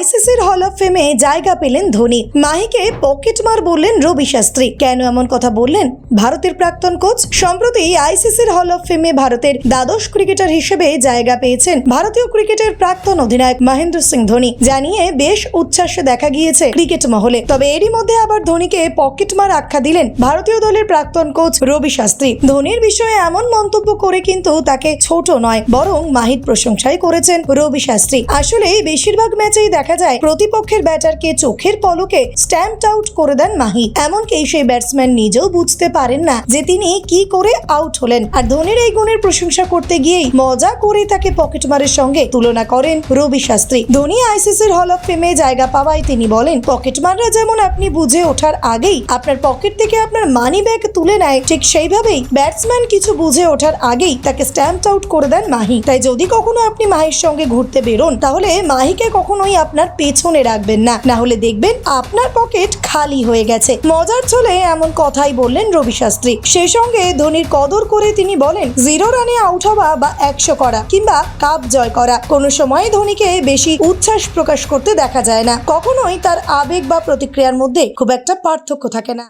আইসিসির hall of ফেমে জায়গা পেলেন ধোনি। মাহিকে পকেটমার বললেন রবি শাস্ত্রী। কেন এমন কথা বললেন? ভারতের প্রাক্তন কোচ সম্প্রতি আইসিসির হল অফ ফেমে ভারতের দ্বাদশ ক্রিকেটার হিসেবে জায়গা পেয়েছেন ভারতীয় ক্রিকেটের প্রাক্তন অধিনায়ক মহেন্দ্র সিং ধোনি জানিয়ে বেশ উচ্ছ্বাস দেখা গিয়েছে ক্রিকেট মহলে। তবে এরই মধ্যে আবার ধোনিকে পকেটমার আখ্যা দিলেন ভারতীয় দলের প্রাক্তন কোচ রবি শাস্ত্রী। ধোনির বিষয়ে এমন মন্তব্য করে কিন্তু তাকে ছোট নয়, বরং মাহির প্রশংসাই করেছেন রবি শাস্ত্রী। আসলে বেশিরভাগ ম্যাচেই দেখা যায়, প্রতিপক্ষের ব্যাটারকে চোখের পলকে স্ট্যাম্প আউট করে দেন মাহি। এমনকি সেই ব্যাটসম্যান নিজেও বুঝতে পারেন না যে তিনি কি করে আউট হলেন। আর ধোনির এই গুণের প্রশংসা করতে গিয়েই মজা করে তাকে পকেটমারের সঙ্গে তুলনা করেন রবি শাস্ত্রী। ধোনি আইসিসির হল অফ ফেমে জায়গা পাওয়ায় তিনি বলেন পকেটমাররা যেমন আপনি বুঝে ওঠার আগেই আপনার পকেট থেকে আপনার মানি ব্যাগ তুলে নেয়, ঠিক সেইভাবেই ব্যাটসম্যান কিছু বুঝে ওঠার আগেই তাকে স্ট্যাম্প আউট করে দেন মাহি। তাই যদি কখনো আপনি মাহির সঙ্গে ঘুরতে বেরোন, তাহলে মাহিকে কখনোই আপনার পেছনে রাখবেন না। না হলে দেখবেন আপনার পকেট খালি হয়ে গেছে। মজার চলে এমন কথাই বললেন রবি শাস্ত্রী। সে সঙ্গে ধোনির কদর করে তিনি বলেন জিরো রানে আউট হওয়া বা একশো করা কিংবা কাপ জয় করা, কোনো সময় ধোনিকে বেশি উচ্ছ্বাস প্রকাশ করতে দেখা যায় না। কখনোই তার আবেগ বা প্রতিক্রিয়ার মধ্যে খুব একটা পার্থক্য থাকে না।